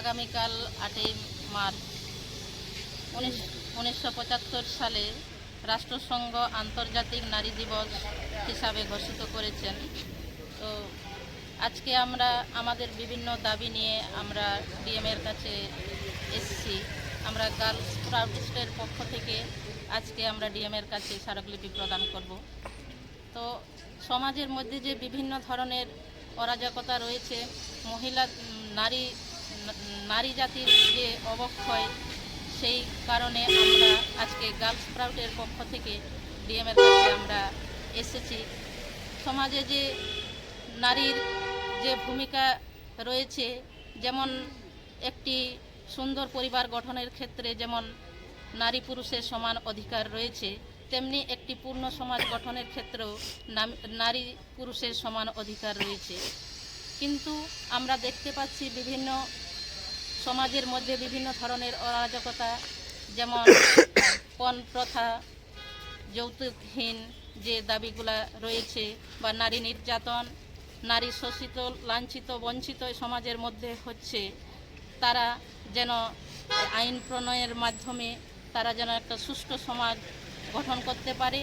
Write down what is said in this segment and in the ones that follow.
আগামীকাল আটই মার্চ উনিশ উনিশশো সালে রাষ্ট্রসংঘ আন্তর্জাতিক নারী দিবস হিসাবে ঘোষিত করেছেন। তো আজকে আমরা আমাদের বিভিন্ন দাবি নিয়ে আমরা ডিএমের কাছে এসেছি। আমরা গার্লস প্রাউডিস্টের পক্ষ থেকে আজকে আমরা ডিএমের কাছে স্মারকলিপি প্রদান করব। তো সমাজের মধ্যে যে বিভিন্ন ধরনের অরাজকতা রয়েছে, মহিলা নারী নারী জাতির যে অবক্ষয়, সেই কারণে আমরা আজকে গার্লস স্প্রাউটের পক্ষ থেকে ডিএমের কাছে আমরা এসেছি। সমাজে যে নারীর যে ভূমিকা রয়েছে, যেমন একটি সুন্দর পরিবার গঠনের ক্ষেত্রে যেমন নারী পুরুষের সমান অধিকার রয়েছে, তেমনি একটি পূর্ণ সমাজ গঠনের ক্ষেত্রেও নারী পুরুষের সমান অধিকার রয়েছে। কিন্তু আমরা দেখতে পাচ্ছি বিভিন্ন সমাজের মধ্যে বিভিন্ন ধরনের অরাজকতা যেমন পণ প্রথা যৌতুকহীন যে দাবিগুলা রয়েছে বা নারী নির্যাতন নারী শোষিত লাঞ্ছিত বঞ্চিত সমাজের মধ্যে হচ্ছে তারা যেন আইন প্রণয়ের মাধ্যমে তারা যেন একটা সুষ্ঠু সমাজ গঠন করতে পারে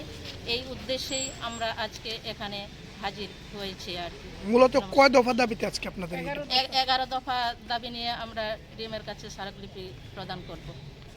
এই উদ্দেশ্যেই আমরা আজকে এখানে হাজির হয়েছে আর কি। মূলত কয় দফা দাবিতে আজকে আপনাদের এগারো দফা। দাবি নিয়ে আমরা ডিএমের কাছে স্মারকলিপি প্রদান করব।